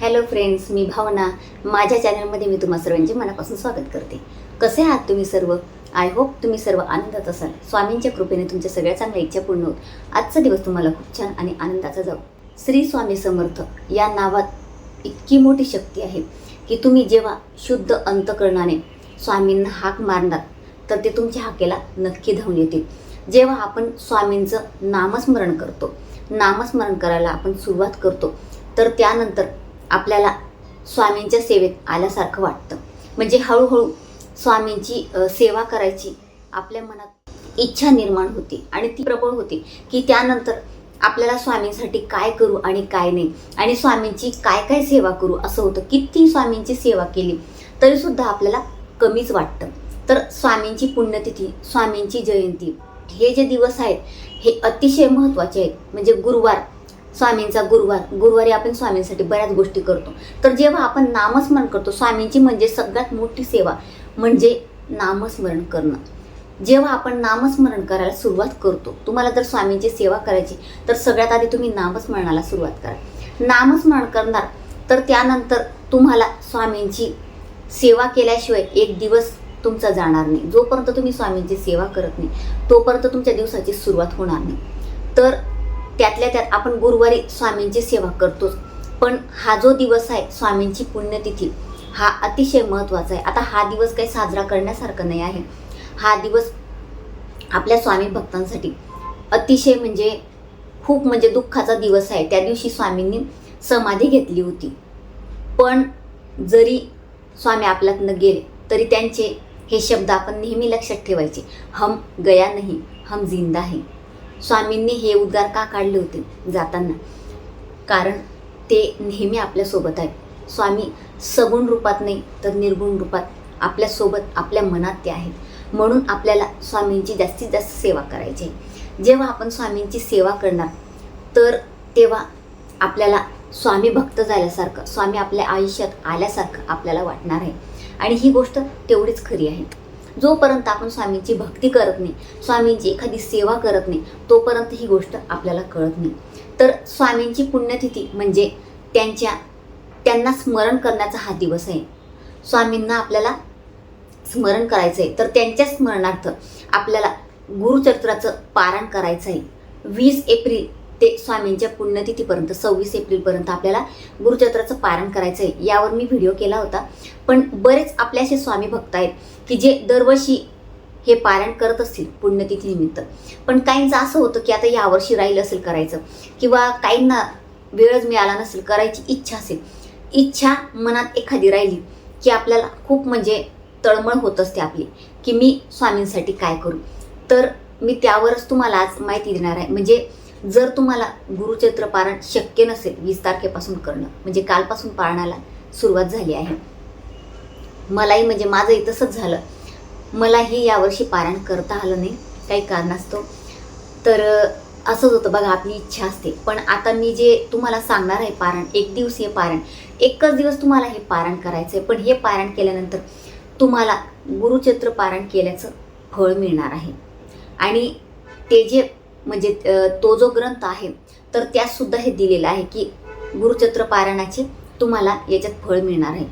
Hello friends मी भावना. माझ्या चॅनलमध्ये मी तुम्हा सर्वांचे मनापासून स्वागत करते. कसे आहात तुम्ही सर्व? आय होप तुम्ही सर्व आनंदात असाल. स्वामींच्या कृपेने तुमच्या सगळ्या चांगल्या इच्छा पूर्ण होत. आजचा दिवस तुम्हाला खूप छान आणि आनंदाचा जाऊ श्री स्वामी समर्थ या नावात इतकी मोठी शक्ती आहे की तुम्ही जेव्हा शुद्ध अंतकरणाने स्वामींना हाक मारणार तर ते तुमच्या हाकेला नक्की धावून येतील. जेव्हा आपण स्वामींचं नामस्मरण करतो नामस्मरण करायला आपण सुरुवात करतो तर त्यानंतर आपल्याला स्वामींच्या सेवेत आल्यासारखं वाटतं. म्हणजे हळूहळू स्वामींची सेवा करायची आपल्या मनात इच्छा निर्माण होते आणि ती प्रबळ होते की त्यानंतर आपल्याला स्वामींसाठी काय करू आणि काय नाही. आणि स्वामींची काय काय सेवा करू असं होतं. किती स्वामींची सेवा केली तरीसुद्धा आपल्याला कमीच वाटतं. तर स्वामींची पुण्यतिथी स्वामींची जयंती हे जे दिवस आहेत हे अतिशय महत्त्वाचे आहेत. म्हणजे गुरुवार स्वामींचा गुरुवार. गुरुवारी आपण स्वामींसाठी बऱ्याच गोष्टी करतो. तर जेव्हा आपण नामस्मरण करतो स्वामींची म्हणजे सगळ्यात मोठी सेवा म्हणजे नामस्मरण करणं. जेव्हा आपण नामस्मरण करायला सुरुवात करतो तुम्हाला जर स्वामींची सेवा करायची तर सगळ्यात आधी तुम्ही नामस्मरणाला सुरुवात करा. नामस्मरण करणार तर त्यानंतर तुम्हाला स्वामींची सेवा केल्याशिवाय एक दिवस तुमचा जाणार नाही. जोपर्यंत तुम्ही स्वामींची सेवा करत नाही तोपर्यंत तुमच्या दिवसाची सुरुवात होणार नाही. तर त्यातल्या त्यात आपण गुरुवारी स्वामींची सेवा करतोच. पण हा जो दिवस आहे स्वामींची पुण्यतिथी हा अतिशय महत्त्वाचा आहे. आता हा दिवस काही साजरा करण्यासारखा नाही आहे. हा दिवस आपल्या स्वामी भक्तांसाठी अतिशय म्हणजे खूप म्हणजे दुःखाचा दिवस आहे. त्या दिवशी स्वामींनी समाधी घेतली होती. पण जरी स्वामी आपल्यातनं गेले तरी त्यांचे हे शब्द आपण नेहमी लक्षात ठेवायचे. हम गया नाही हम जिंदा है. स्वामींनी हे उद्गार का काढले होते जाताना? कारण ते नेहमी आपल्यासोबत आहेत. स्वामी सगुण रूपात नाही तर निर्गुण रूपात आपल्यासोबत आपल्या मनात ते आहेत. म्हणून आपल्याला स्वामींची जास्तीत जास्त सेवा करायची आहे. जेव्हा आपण स्वामींची सेवा करणार तर तेव्हा आपल्याला स्वामी भक्त झाल्यासारखं स्वामी आपल्या आयुष्यात आल्यासारखं आपल्याला वाटणार आहे. आणि ही गोष्ट तेवढीच खरी आहे. जोपर्यंत आपण स्वामींची भक्ती करत नाही स्वामींची एखादी सेवा करत नाही तोपर्यंत ही गोष्ट आपल्याला कळत नाही. तर स्वामींची पुण्यतिथी म्हणजे त्यांच्या त्यांना स्मरण करण्याचा हा दिवस आहे. स्वामींना आपल्याला स्मरण करायचं आहे तर त्यांच्या स्मरणार्थ आपल्याला गुरुचरित्राचं पारण करायचं आहे वीस एप्रिल ते स्वामींच्या पुण्यतिथीपर्यंत सव्वीस एप्रिलपर्यंत आपल्याला गुरुचत्राचं पारण करायचं आहे यावर मी व्हिडिओ केला होता. पण बरेच आपले असे स्वामी भक्त आहेत की जे दरवर्षी हे पारायण करत असतील पुण्यतिथीनिमित्त पण काहींचं असं होतं की आता यावर्षी राहील असेल करायचं किंवा काहींना वेळच मिळाला नसेल करायची इच्छा असेल. इच्छा मनात एखादी राहिली की आपल्याला खूप म्हणजे तळमळ होत असते आपली की मी स्वामींसाठी काय करू? तर मी त्यावरच तुम्हाला आज माहिती देणार आहे. म्हणजे जर तुम्हाला गुरुचैत्र पारण शक्य नसेल वीस तारखेपासून करणं म्हणजे कालपासून पाळण्याला सुरुवात झाली आहे. मलाही म्हणजे माझंही तसंच झालं. मलाही यावर्षी पारायण करता आलं नाही काही कारणास्तव. तर असंच होतं बघा आपली इच्छा असते. पण आता मी जे तुम्हाला सांगणार आहे पारायण एक दिवसीय पारायण एकच दिवस तुम्हाला हे पारायण करायचं आहे. पण हे पारायण केल्यानंतर तुम्हाला गुरुचैत्र पारायण केल्याचं फळ मिळणार आहे. आणि ते जे म्हणजे तो जो ग्रंथ आहे तर त्यातसुद्धा हे दिलेलं आहे की गुरुचत्र पारायणाचे तुम्हाला याच्यात फळ मिळणार आहे.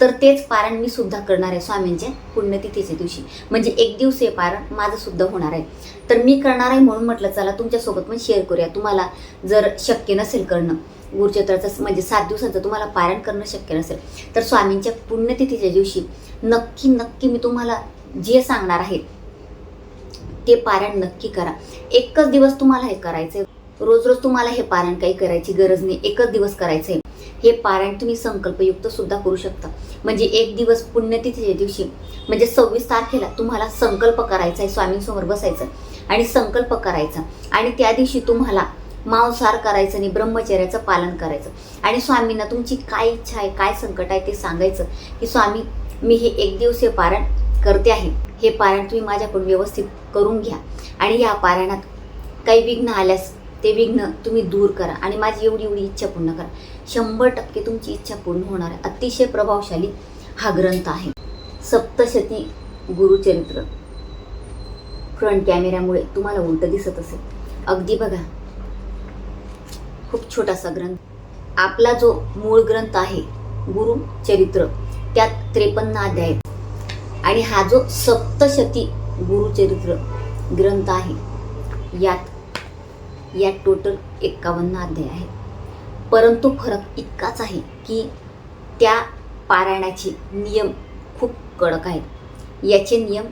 तर तेच पारायण मी सुद्धा करणार आहे स्वामींच्या पुण्यतिथीच्या दिवशी. म्हणजे एक दिवसीय पारायण माझं सुद्धा होणार आहे. तर मी करणार आहे म्हणून म्हटलं चला तुमच्यासोबत पण शेअर करूया. तुम्हाला जर शक्य नसेल करणं गुरुचत्राचं म्हणजे सात दिवसांचं तुम्हाला पारायण करणं शक्य नसेल तर स्वामींच्या पुण्यतिथीच्या दिवशी नक्की नक्की मी तुम्हाला जे सांगणार आहे ते पारायण नक्की करा. एकच दिवस तुम्हाला हे करायचं आहे रोज रोज तुम्हाला हे पारायण काही करायची गरज नाही. एकच दिवस करायचं आहे हे पारायण तुम्ही संकल्पयुक्त सुद्धा करू शकता. म्हणजे एक दिवस पुण्यतिथीच्या दिवशी म्हणजे सव्वीस तारखेला तुम्हाला संकल्प करायचा आहे स्वामींसमोर बसायचं आणि संकल्प करायचा. आणि त्या दिवशी तुम्हाला मांसाहार करायचं आणि ब्रह्मचर्याचं पालन करायचं. आणि स्वामींना तुमची काय इच्छा आहे काय संकट आहे ते सांगायचं की स्वामी मी हे एक दिवसीय पारायण करते आहे. हे पारायण तुम्ही माझ्याकडून व्यवस्थित करून घ्या. आणि या पारायणात काही विघ्न आल्यास ते विघ्न तुम्ही दूर करा आणि माझी एवढी एवढी इच्छा पूर्ण करा. शंभर टक्के तुमची इच्छा पूर्ण होणार आहे. अतिशय प्रभावशाली हा ग्रंथ आहे. सप्तशती गुरुचरित्र. फ्रंट कॅमेऱ्यामुळे तुम्हाला उलट दिसत असेल. अगदी बघा. खूप छोटासा ग्रंथ. आपला जो मूळ ग्रंथ आहे गुरु चरित्र त्यात त्रेपन्न अध्याय. आहेत आणि हा जो सप्तशती गुरुचरित्र ग्रंथ आहे यात यात टोटल एक्कावन्न अध्याय आहेत. परंतु फरक इतकाच आहे की त्या पारायणाचे नियम खूप कडक आहेत. याचे नियम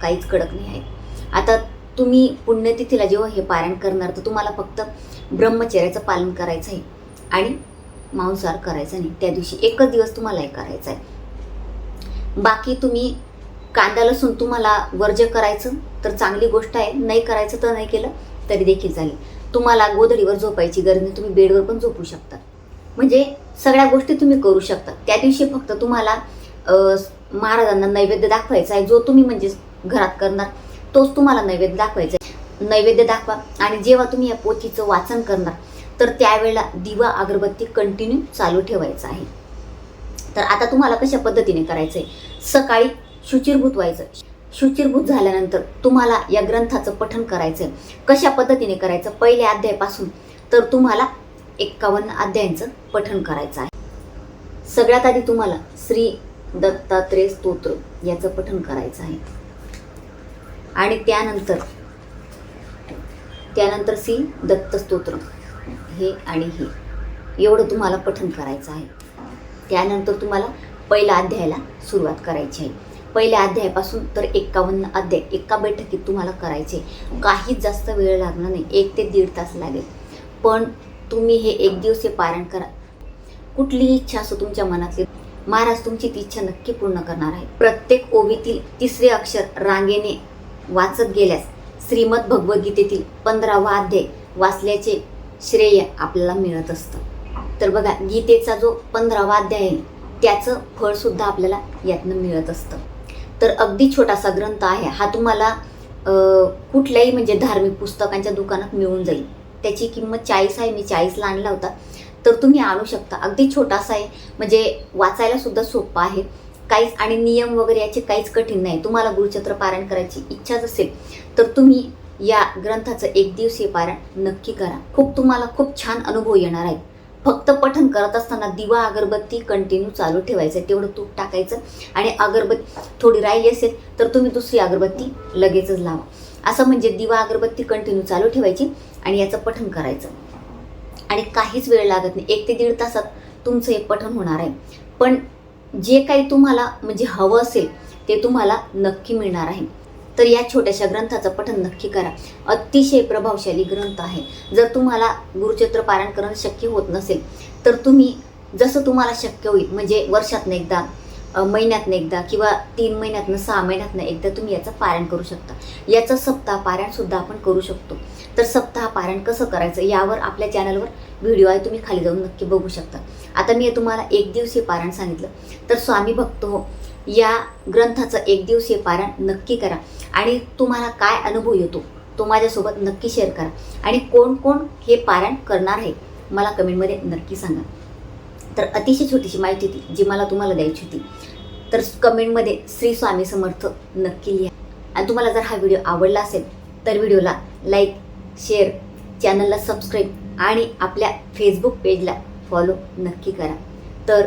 काहीच कडक नाही आहेत. आता तुम्ही पुण्यतिथीला जेव्हा हे पारायण करणार तर तुम्हाला फक्त ब्रह्मचर्याचं पालन करायचं आहे आणि मांसाहार करायचा नाही. त्या दिवशी एकच दिवस तुम्हाला हे करायचं आहे. बाकी तुम्ही कांदा लसूण तुम्हाला वर्ज्य करायचं तर चांगली गोष्ट आहे. नाही करायचं तर नाही केलं तरी देखील चालेल. तुम्हाला गोधडीवर झोपायची गरज नाही तुम्ही बेडवर पण झोपू शकता. म्हणजे सगळ्या गोष्टी तुम्ही करू शकता. त्या दिवशी फक्त तुम्हाला महाराजांना नैवेद्य दाखवायचा आहे. जो तुम्ही म्हणजे घरात करणार तोच तुम्हाला नैवेद्य दाखवायचा आहे. नैवेद्य दाखवा. आणि जेव्हा तुम्ही या पोथीचं वाचन करणार तर त्यावेळेला दिवा अगरबत्ती कंटिन्यू चालू ठेवायचा आहे. तर आता तुम्हाला कशा पद्धतीने करायचं आहे सकाळी शुचिरभूत व्हायचं. शुचिरभूत झाल्यानंतर तुम्हाला या ग्रंथाचं पठण करायचं कशा पद्धतीने करायचं? पहिल्या अध्यायापासून तर तुम्हाला एक्कावन्न अध्यायांचं पठण करायचं आहे. सगळ्यात आधी तुम्हाला श्री दत्तात्रेय स्तोत्र याचं पठण करायचं आहे. आणि त्यानंतर त्यानंतर श्री दत्त स्तोत्र हे आणि हे. एवढं तुम्हाला पठण करायचं आहे. त्यानंतर तुम्हाला पहिला अध्यायाला सुरुवात करायची आहे. पहिल्या अध्यायापासून तर एक्कावन्न अध्याय एका बैठकीत तुम्हाला करायचे. काहीच जास्त वेळ लागणार नाही एक ते दीड तास लागेल. पण तुम्ही हे एक दिवसीय पारायण करा. कुठलीही इच्छा असो तुमच्या मनातली महाराज तुमची ती इच्छा नक्की पूर्ण करणार आहे प्रत्येक ओवीतील तिसरे अक्षर रांगेने वाचत गेल्यास श्रीमद भगवद्गीतेतील पंधरावा अध्याय वाचल्याचे श्रेय आपल्याला मिळत असतं. तर बघा गीतेचा जो पंधरावा अध्याय आहे त्याचं फळसुद्धा आपल्याला यातनं मिळत असतं. तर अगदी छोटासा ग्रंथ आहे. हा तुम्हाला कुठल्याही म्हणजे धार्मिक पुस्तकांच्या दुकानात मिळून जाईल. त्याची किंमत चाळीस आहे. मी चाळीसला आणला होता. तर तुम्ही आणू शकता. अगदी छोटासा आहे. म्हणजे वाचायला सुद्धा सोपा आहे. काहीच आणि नियम वगैरे याचे काहीच कठीण नाही. तुम्हाला गुरुचक्र पारायण करायची इच्छाच असेल तर तुम्ही या ग्रंथाचं एक दिवसीय पारायण नक्की करा. खूप तुम्हाला खूप छान अनुभव येणार आहे. फक्त पठण करत असताना दिवा अगरबत्ती कंटिन्यू चालू ठेवायचं तेवढं तूप टाकायचं आणि अगरबत्ती थोडी राहिली असेल तर तुम्ही दुसरी अगरबत्ती लगेचच लावा. असं म्हणजे दिवा अगरबत्ती कंटिन्यू चालू ठेवायची आणि याचं पठण करायचं. आणि काहीच वेळ लागत नाही. एक ते दीड तासात तुमचं हे पठण होणार आहे. पण जे काही तुम्हाला म्हणजे हवं असेल ते तुम्हाला नक्की मिळणार आहे. तर या छोट्याशा ग्रंथाचं पठन नक्की करा. अतिशय प्रभावशाली ग्रंथ आहे. जर तुम्हाला गुरुचित्र पारायण करणं शक्य होत नसेल तर तुम्ही जसं तुम्हाला शक्य होईल म्हणजे वर्षातनं एकदा महिन्यातनं एकदा किंवा तीन महिन्यातनं सहा महिन्यातनं एकदा तुम्ही याचं पारायण करू शकता. याचं सप्ताह पारायणसुद्धा आपण करू शकतो. तर सप्ताह पारायण कसं करायचं यावर आपल्या चॅनलवर व्हिडिओ आहे तुम्ही खाली जाऊन नक्की बघू शकता. आता मी तुम्हाला एक दिवसीय पारायण सांगितलं. तर स्वामी भक्त हो या ग्रंथाचं एक दिवसीय पारण नक्की करा. आणि तुम्हाला काय अनुभव येतो तो माझ्यासोबत नक्की शेअर करा. आणि कोण कोण हे पारायण करणार आहे मला कमेंटमध्ये नक्की सांगा. तर अतिशय छोटीशी माहिती होती जी मला तुम्हाला द्यायची होती. तर कमेंटमध्ये श्री स्वामी समर्थ नक्की लिहा. आणि तुम्हाला जर हा व्हिडिओ आवडला असेल तर व्हिडिओला लाईक शेअर चॅनलला सबस्क्राईब आणि आपल्या फेसबुक पेजला फॉलो नक्की करा. तर